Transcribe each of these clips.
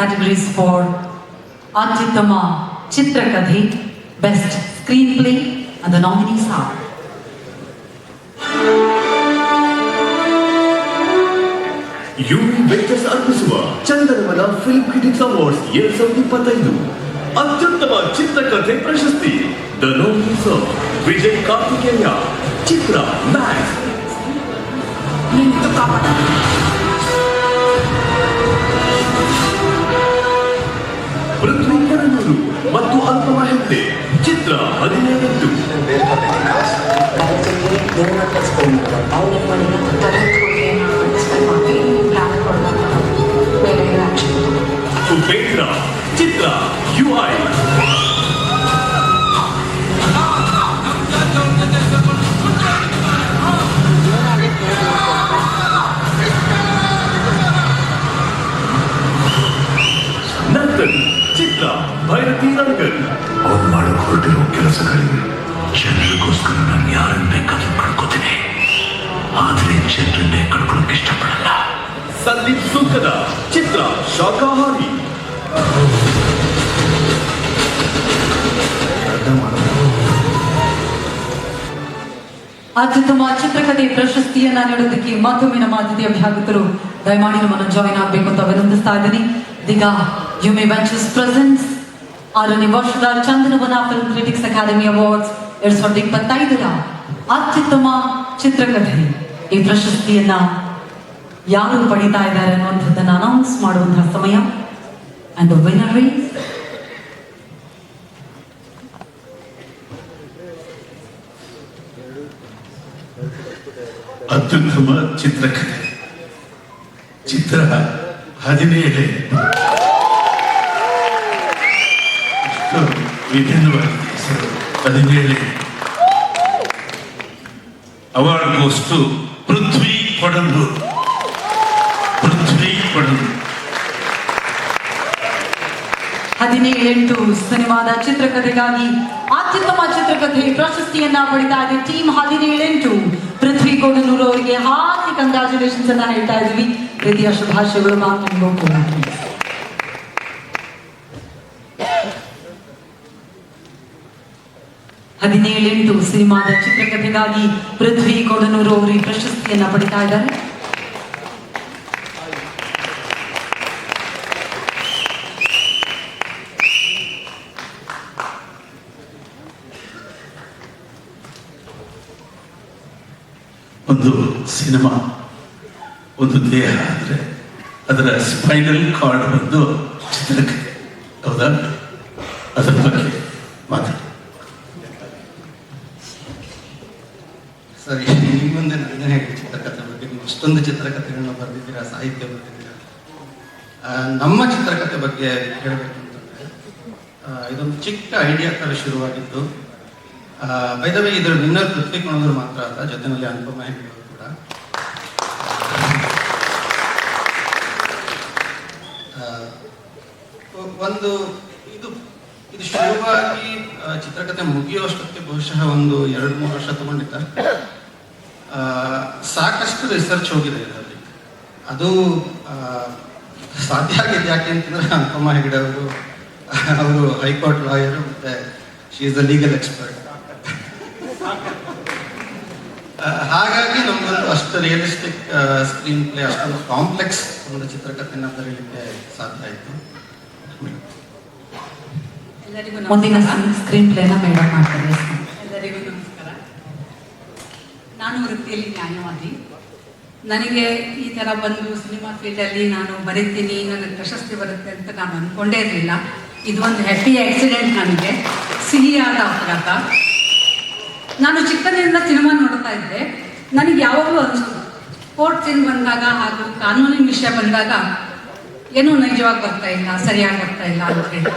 categories for ಅತ್ಯುತ್ತಮ ಚಿತ್ರಕಥೆ best screenplay and the nominees are UV Venkatesh ಅರ್ಪಿಸುವ Chandanavana film critics awards ಎರಡ್ ಸಾವಿರದ ಇಪ್ಪತ್ತೈದು ಅತ್ಯುತ್ತಮ ಚಿತ್ರಕಥೆ ಪ್ರಶಸ್ತಿ ದ ನೋಮಿನೀಸ್ ವಿಜಯ್ ಕಾರ್ತಿಕೇಯ ಚಿತ್ರ ಮ್ಯಾಕ್ಸ್ ಪೃಥ್ವಿ ಕಡನೂರು ಮತ್ತು ಅಂತಿಮ ಹೆಜ್ಜೆ ಚಿತ್ರ ಹದಿನೇಳು ಹೊರಟಿರೋ ಕೆಲಸಗಳಿಗೆ ಜನರಿಗೋಸ್ಕರ ನಾನು ಯಾರನ್ನ ಬೇಕಾದ್ರೂ ಕಳ್ಕೊತೀನಿ. ಆದರೆ ಜನರನ್ನೇ ಕಳ್ಕೊಳಕ್ಕೆ ಇಷ್ಟಪಡಲ್ಲ. ಸಂದೀಪ್ ಸುಂಕದ ಚಿತ್ರ ಶಾಖಾಹಾರಿ. ಅತ್ಯುತ್ತಮ ಚಿತ್ರಕಥೆ ಪ್ರಶಸ್ತಿಯನ್ನ ನೀಡೋದಕ್ಕೆ ಮತ್ತೊಮ್ಮೆ ನಮ್ಮ ಅತಿಥಿ ಅಭ್ಯಾಗತರು ದಯಮಾಡಿ ನಮ್ಮನ್ನು ಜಾಯಿನ್ ಆಗಬೇಕು ಅಂತ ಅಭಿನಂದಿಸ್ತಾ ಇದ್ದೀನಿ. ದಿಗಾ ಯು ಮೇ ವೆಂಚರ್ಸ್ ಪ್ರೆಸೆನ್ಸ್ ಆರನೇ ವರ್ಷದ Chandanavana film critics academy awards ಎರಡ್ ಸಾವಿರದ ಇಪ್ಪತ್ತೈದರ ಅತ್ಯುತ್ತಮ ಚಿತ್ರಕಥೆ. ಈ ಪ್ರಶಸ್ತಿಯನ್ನ ಯಾರು ಪಡಿತಾ ಇದ್ದಾರೆ ಅನ್ನುವಂಥದ್ದನ್ನ ಅನೌನ್ಸ್ ಮಾಡುವಂತಹ ಸಮಯ. ಅಂಡ್ ವಿನರ್ ಅತ್ಯುತ್ತಮ ಚಿತ್ರಕಥೆ. ಚಿತ್ರ ಹದಿನೇಳೆ. ಎಷ್ಟು ಹೆಸರು ಹೆಸರು ಹೇಳಿ ಅವಾರ್ಡ್ ಗೋಸ್ಟು ಪೃಥ್ವಿ ಕೊಡಲು ಪೃಥ್ವಿ ಕೊಡಲು ಹದಿನೇಳೆಂಟು ಸಿನಿಮಾದ ಚಿತ್ರಕಥೆಗಾಗಿ ಅತ್ಯುತ್ತಮ ಚಿತ್ರಕಥೆ ಪ್ರಶಸ್ತಿಯನ್ನ ಪಡಿತಾ ಇದೆ ಟೀಮ್ ಹದಿನೇಳೆಂಟು. ಪೃಥ್ವಿ ಕೋಡನೂರು ಅವರಿಗೆ ಹಾರ್ದಿಕ ಕಂಗ್ರಾಚುಲೇಷನ್ಸ್ ಅನ್ನ ಹೇಳ್ತಾ ಇದ್ವಿ ಪ್ರೀತಿಯ ಶುಭಾಶಯಗಳು ಮ್ಯಾಮ್ ನಿಮಗೂ ಕೂಡ ಹದಿನೇಳೆಂಟು ಸಿನಿಮಾದ ಚಿತ್ರಕಥೆಗಾಗಿ ಪೃಥ್ವಿ ಕೊಡನೂರು ಅವರು ಈ ಪ್ರಶಸ್ತಿಯನ್ನ ಪಡಿತಾ ಇದ್ದಾರೆ. ಒಂದು ಸಿನಿಮಾ, ಒಂದು ದೇಹ ಅಂದರೆ ಅದರ ಸ್ಪೈನಲ್ ಕಾರ್ಡ್ ಬಂದು ಚಿತ್ರಕ್ಕೆ. ಹೌದಾ? ಅದರ ಬಗ್ಗೆ. ಸರಿ ನಿಮ್ಮ ಮುಂದೆ ನನ್ನ ಹೇಳಿ ಚಿತ್ರಕಥೆ ಬಗ್ಗೆ ನೀವು ಅಷ್ಟೊಂದು ಚಿತ್ರಕಥೆಗಳನ್ನ ಬರೆದಿದ್ದೀರಾ ಸಾಹಿತ್ಯ ಬರೆದಿದ್ದೀರಾ? ನಮ್ಮ ಚಿತ್ರಕಥೆ ಬಗ್ಗೆ ಹೇಳಬೇಕು ಅಂತಂದ್ರೆ ಆ, ಇದೊಂದು ಚಿಕ್ಕ ಐಡಿಯಾ ಥರ ಶುರುವಾಗಿದ್ದು ಬೈದವೇ ಇದರ ವಿನ್ನರ್ ಪೃಥ್ವಿ ಮಾತ್ರ ಅಲ್ಲ ಜೊತೆನಲ್ಲಿ ಅನುಪಮ ಹೆಗ್ಡೆ ಕೂಡ. ಒಂದು ಇದು ಇದು ಶುರುವಾಗಿ ಚಿತ್ರಕಥೆ ಮುಗಿಯುವಷ್ಟಕ್ಕೆ ಬಹುಶಃ ಒಂದು ಎರಡು ಮೂರು ವರ್ಷ ತಗೊಂಡಿದ್ದ. ಸಾಕಷ್ಟು ರಿಸರ್ಚ್ ಹೋಗಿದೆ ಇದರಲ್ಲಿ. ಅದು ಸಾಧ್ಯ ಆಗಿದೆ ಯಾಕೆ ಅಂತಂದ್ರೆ ಅನುಪಮ ಹೆಗಡೆ ಅವರು ಅವರು ಹೈಕೋರ್ಟ್ ಲಾಯರ್ ಮತ್ತೆ she is a legal expert ಹಾಗಾಗಿ ನಮ್ಗೊಂದು ಅಷ್ಟು ರಿಯಲಿಸ್ಟಿಕ್ ಸ್ಕ್ರೀನ್ ಪ್ಲೇ ಅಷ್ಟೊಂದು ಕಾಂಪ್ಲೆಕ್ಸ್ ಒಂದು ಚಿತ್ರಕಥೆನ ಬರೀಲಿಕ್ಕೆ ಸಾಧ್ಯ ಆಯಿತು? ಎಲ್ಲರಿಗೂ ಮುಂದಿನ ಸ್ಕ್ರೀನ್ ಪ್ಲೇನ ಮೇಡಮ್ ಮಾಡ್ತಾರೆ. ನನಗೆ ಈ ಥರ ಬಂದು ಸಿನಿಮಾ ಫೀಲ್ಡಲ್ಲಿ ನಾನು ಬರೀತೀನಿ, ನನಗೆ ಪ್ರಶಸ್ತಿ ಬರುತ್ತೆ ಅಂತ ನಾನು ಅಂದ್ಕೊಂಡೇ ಇರಲಿಲ್ಲ. ಒಂದು ಹ್ಯಾಪಿ ಆಕ್ಸಿಡೆಂಟ್ ನನಗೆ. ಸಿಹಿಯಾದ ಅಪಘಾತ. ನಾನು ಚಿಕ್ಕಂದಿನಿಂದ ಸಿನಿಮಾ ನೋಡ್ತಾ ಇದ್ದೆ. ನನಗೆ ಯಾವಾಗಲೂ ಅನಿಸೋದು ಕೋರ್ಟ್ ಸೀನ್ ಬಂದಾಗ ಹಾಗೂ ಕಾನೂನಿನ ವಿಷಯ ಬಂದಾಗ ಏನೂ ನಿಜವಾಗಿ ಬರ್ತಾ ಇಲ್ಲ, ಸರಿಯಾಗಿ ಬರ್ತಾ ಇಲ್ಲ ಅಂತ ಹೇಳಿ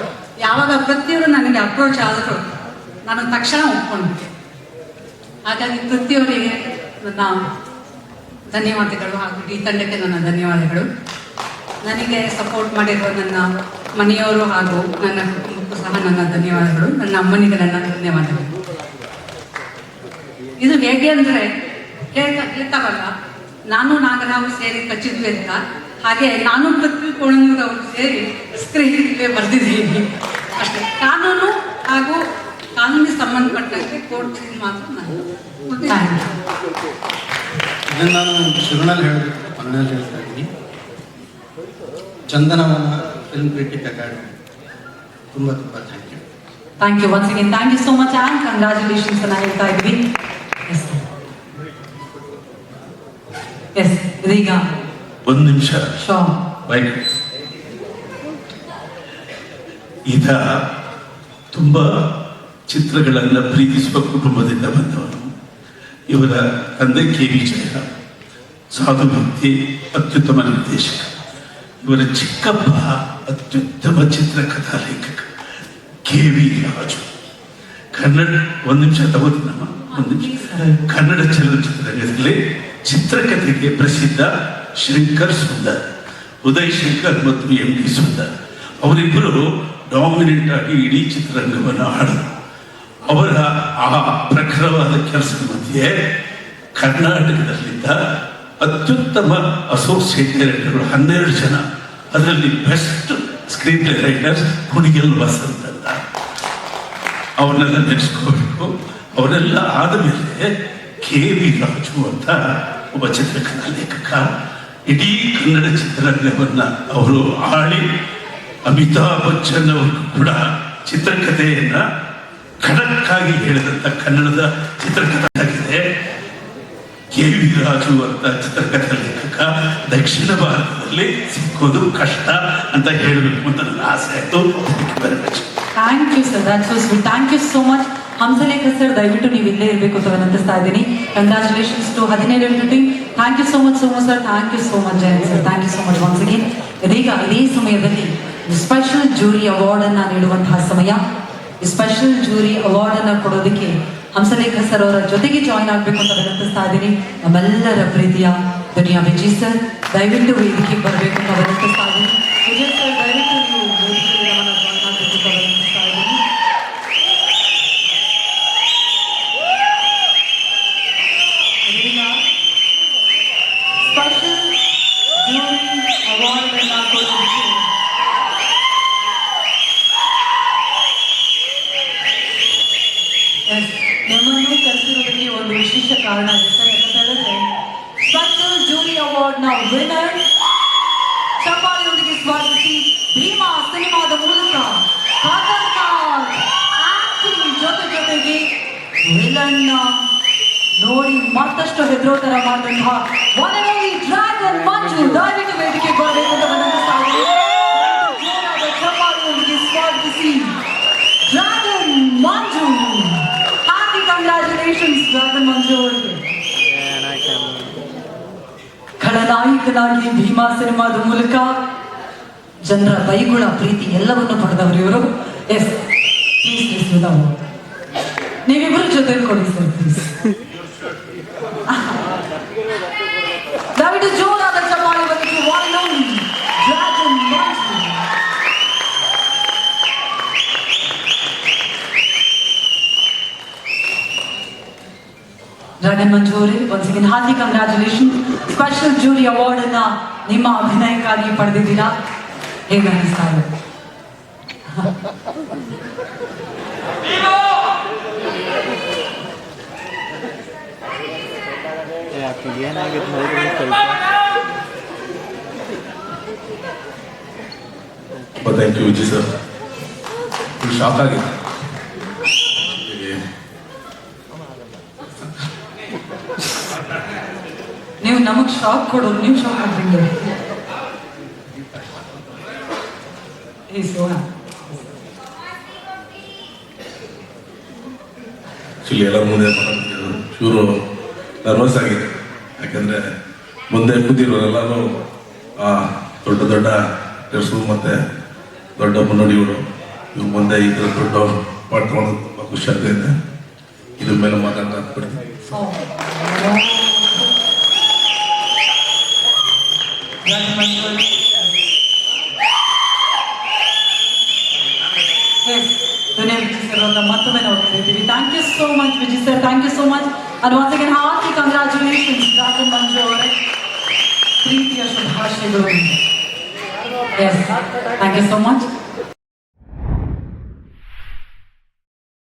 ಯಾವಾಗ ಪ್ರತಿಯೊಬ್ಬರು ನನಗೆ ಅಪ್ರೋಚ್ ಆದರೂ ನಾನು ತಕ್ಷಣ ಒಪ್ಕೊಂಡ್ಬಿಟ್ಟೆ. ಹಾಗಾಗಿ ಪ್ರತಿಯವರಿಗೆ ನನ್ನ ಧನ್ಯವಾದಗಳು ಹಾಗೂ ಈ ತಂಡಕ್ಕೆ ನನ್ನ ಧನ್ಯವಾದಗಳು. ನನಗೆ ಸಪೋರ್ಟ್ ಮಾಡಿರುವ ನನ್ನ ಮನೆಯವರು ಹಾಗೂ ನನ್ನ ಕುಟುಂಬಕ್ಕೂ ಸಹ ನನ್ನ ಧನ್ಯವಾದಗಳು. ನನ್ನ ಅಮ್ಮನಿಗೆ ನನ್ನ ಧನ್ಯವಾದಗಳು. ಇದು ಹೇಗೆ ಅಂದರೆ ಹೇಳ್ತಾ ಹೇಳ್ತಾರಲ್ಲ ನಾನು ನಾಗರಾವು ಸೇರಿ ಕಚ್ಚಿದ್ವಿ ಅಂತ. ಹಾಗೆ ನಾನು ಪೃಥ್ವಿ ಕೋಣನೂರವರು ಸೇರಿ ಸ್ಕ್ರೀನ್ ಬರೆದಿದ್ದೀನಿ ಅಷ್ಟೇ. ಕಾನೂನು ಹಾಗೂ ಕಾನೂನಿಗೆ ಸಂಬಂಧಪಟ್ಟಂತೆ ಕೋರ್ಟ್ ಮಾತ್ರ ನಾನು ಇದನ್ನು ನಾನು ಶುರುನಲ್ಲಿ ಹೇಳಬೇಕು ಕೊನೆಯಲ್ಲಿ ಹೇಳ್ತಾ ಇದ್ದೀನಿ ಚಂದನವನ ಫಿಲ್ಮ್ ಕ್ರಿಟಿಕ್ ಅಕಾಡೆಮಿ ತುಂಬ ತುಂಬ thank you thank you once again thank you so much and congratulations ಅನ್ನ ಹೇಳ್ತಾ ಇದ್ವಿ ಎಸ್ ಎಸ್ ಇದೀಗ ಒಂದು ನಿಮಿಷ. ಶೋ ಬೈಕ್ ಈತ ತುಂಬ ಚಿತ್ರಗಳನ್ನು ಪ್ರೀತಿಸುವ ಕುಟುಂಬದಿಂದ ಬಂದವನು. ಇವರ ತಂದೆ ಕೆ ವಿ ಜಯ ಸಾಧು ಅತ್ಯುತ್ತಮ ನಿರ್ದೇಶಕ. ಇವರ ಚಿಕ್ಕಪ್ಪ ಅತ್ಯುತ್ತಮ ಚಿತ್ರಕಥಾ ಲೇಖಕ ಕೆ ವಿ ರಾಜು. ಕನ್ನಡ, ಒಂದು ನಿಮಿಷ ತಗೋತೀನಮ್ಮ ಒಂದು ನಿಮಿಷ. ಕನ್ನಡ ಚಲನಚಿತ್ರರಂಗದಲ್ಲಿ ಚಿತ್ರಕಥೆಗೆ ಪ್ರಸಿದ್ಧ ಶಂಕರ್ ಸುಂದರ್, ಉದಯ್ ಶಂಕರ್ ಮತ್ತು ಎಂ ಡಿ ಸುಂದರ್. ಅವರಿಬ್ಬರು ಡಾಮಿನೆಂಟ್ ಆಗಿ ಇಡೀ ಚಿತ್ರರಂಗವನ್ನು ಆಡರು. ಅವರ ಆ ಪ್ರಖರವಾದ ಕೆಲಸದ ಮಧ್ಯೆ ಕರ್ನಾಟಕದಲ್ಲಿದ್ದ ಅತ್ಯುತ್ತಮ ಅಸೋಸಿಯೇಟ್ ಡೈರೆಕ್ಟರ್ಗಳು ಹನ್ನೆರಡು ಜನ. ಅದರಲ್ಲಿ best screenplay writers Kunigal Vasantha ಅವನ್ನೆಲ್ಲ ನೆನೆಸ್ಕೋಬೇಕು. ಅವರೆಲ್ಲ ಆದಮೇಲೆ ಕೆ ವಿ ರಾಜು ಅಂತ ಒಬ್ಬ ಚಿತ್ರಕಲಾ ಲೇಖಕ. ಇಡೀ ಕನ್ನಡ ಚಿತ್ರರಂಗವನ್ನ ಅವರು ಆಳಿ ಅಮಿತಾಬ್ ಬಚ್ಚನ್ ಅವರು ಕೂಡ ಚಿತ್ರಕಥೆಯನ್ನ ಖಡಕ್ ಆಗಿ ಹೇಳಿದಂತ ಕನ್ನಡದ ಚಿತ್ರಕಥೆ ಆಗಿದೆ ಕೆ. ವಿ. ರಾಜು ಅಂತ ಚಿತ್ರಕಥೆ ಲೇಖಕ ದಕ್ಷಿಣ ಭಾರತದಲ್ಲಿ ಸಿಕ್ಕೋದು ಕಷ್ಟ ಅಂತ ಹೇಳಬೇಕು ಅಂತ ನನ್ನ ಆಸೆ ಆಯ್ತು. Thank you sir that was thank you so much Hamsalekha sir ದಯವಿಟ್ಟು ನೀವು ಇಲ್ಲೇ ಇರಬೇಕು ಅಂತ ವಿನಂತಿಸ್ತಾ ಇದ್ದೀನಿ. ಕಂಗ್ರಾಚುಲೇಷನ್ಸ್ ಟು ಹದಿನೇಳು team thank you so much Soma sir thank you so much Jayanth sir thank you so much once again ಇದೀಗ ಇದೇ ಸಮಯದಲ್ಲಿ ಸ್ಪೆಷಲ್ ಜೂರಿ ಅವಾರ್ಡ್ ಅನ್ನು ನೀಡುವಂತಹ ಸಮಯ. ಸ್ಪೆಷಲ್ ಜೂರಿ ಅವಾರ್ಡ್ ಅನ್ನ ಕೊಡೋದಕ್ಕೆ ಹಂಸಲೇಖ ಸರ್ ಅವರ ಜೊತೆಗೆ ಜಾಯಿನ್ ಆಗಬೇಕು ಅಂತ ವಿನಂತಿಸ್ತಾ ಇದ್ದೀನಿ. ನಮ್ಮೆಲ್ಲರ ಪ್ರೀತಿಯ ದುನಿಯಾ ವಿಜಯ್ ಸರ್ ದಯವಿಟ್ಟು ವೇದಿಕೆಗೆ ಬರಬೇಕು ಅಂತ ವಿನಂತಿಸ್ತಾ ಇದ್ದೀನಿ ವಿಜಯ್ ಸರ್ ದಯವಿಟ್ಟು ನೀವು ವೇದಿಕೆಗೆ ನಮ್ಮನ್ನ ಜಾಯಿನ್ ಆಗಬೇಕು ಅಂತ ವಿನಂತಿಸ್ತಾ ಇದ್ದೀನಿ ಇದೀಗ ಸ್ಪೆಷಲ್ ಜೂರಿ ಅವಾರ್ಡ್ ಅನ್ನ ಕೊಡೋದಕ್ಕೆ Yes, ನಮ್ಮನ್ನು ಕರೆಸಿರೋದಕ್ಕೆ ಒಂದು ವಿಶೇಷ ಕಾರಣ ಇದೆ ಸರ್ ಯಾಕಂತ ಹೇಳಿದ್ರೆ ಸ್ಪೆಷಲ್ ಜೂರಿ ಅವಾರ್ಡ್ನ ವಿನ್ನರ್ ಚಪ್ಪಾಳಿಯೊಂದಿಗೆ ಸ್ವಾಗತಿಸಿ ಭೀಮಾ ಸಿನಿಮಾದ ಮೂಲಕ ಖತರ್ನಾಕ್ ಆಕ್ಟಿಂಗ್ ಜೊತೆ ಜೊತೆಗೆ ವಿಲನ್ ನೋಡಿ ಮತ್ತಷ್ಟು ಹೆದರೋ ತರ ಮಾಡಿದಂತಹ one and only dragon Manju ದಯವಿಟ್ಟು ವೇದಿಕೆ ಬರಬೇಕು ಅಂತ ವಿನಂತಿಸ್ತಾ ಇದ್ದೀನಿ ದಯವಿಟ್ಟು ಜೋರಾದ ಚಪ್ಪಾಳಿಯೊಂದಿಗೆ ಸ್ವಾಗತಿಸಿ dragon Manju happy congratulations dragon Manju ಅವರಿಗೆ ಖಳನಾಯಕನಾಗಿ ಭೀಮಾ ಸಿನಿಮಾದ ಮೂಲಕ ಜನರ ಬೈಗುಣ ಪ್ರೀತಿ ಎಲ್ಲವನ್ನು ಪಡೆದವರು ಇವರು. ಎಸ್ ಪ್ಲೀಸ್ ಪ್ಲೀಸ್ ನಾವು ನೀವಿಬ್ಬರು ಜೊತೆ ಕೊಡಿ ಸರ್ ಪ್ಲೀಸ್ ಡ್ರ್ಯಾಗನ್ ಮಂಜು ಅವರೇ ಒನ್ಸ್ ಅಗೇನ್ ಹಾರ್ದಿಕ್ ಕಂಗ್ರ್ಯಾಚುಲೇಷನ್ ಸ್ಪೆಷಲ್ ಜೂರಿ ಅವಾರ್ಡ್ ಅನ್ನ ನಿಮ್ಮ ಅಭಿನಯಕ್ಕಾಗಿ ಪಡೆದಿದ್ದೀರಾ ಹೇಗೆ ಅನಿಸ್ತಾ ಇದೆ ಯಾಕೆ ಏನಾಗಿತ್ತು ನೋಡಿ ಸ್ವಲ್ಪ thank you Vijay sir shock ಆಗಿದೆ ನೀವು ನಮಗ್ ಶಾಕ್ ಕೊಡು ನೀವು ಶಾಕ್ ಏ ಸೋನಾ ಆ್ಯಕ್ಚುಲಿ ಎಲ್ಲರ ಮುಂದೆ ಶುರು ನರ್ವಸ್ ಆಗಿದೆ. ಯಾಕಂದರೆ ಮುಂದೆ ಕೂತಿರೋರೆಲ್ಲರೂ ಆ ದೊಡ್ಡ ದೊಡ್ಡ ಟೆರ್ಸು ಮತ್ತೆ ದೊಡ್ಡ ಮುನ್ನಡಿಯವರು ಇವ್ರ ಮುಂದೆ ಈ ಥರ ದೊಡ್ಡ ಪಾಠ ಮಾಡೋದು ತುಂಬ ಖುಷಿ ಆಗ್ತಾ ಇದೆ. ಇದ್ರ ಮೇಲೆ ಮಾತಾಡ್ತಾ ಮತ್ತೊಮ್ಮೆ ನಾವು ಕರೀತೀವಿ thank you so much Vijay sir thank you so much and once again hearty congratulations doctor Manju ಅವರೇ ಪ್ರೀತಿಯ ಶುಭಾಶಯಗಳು yes thank you so much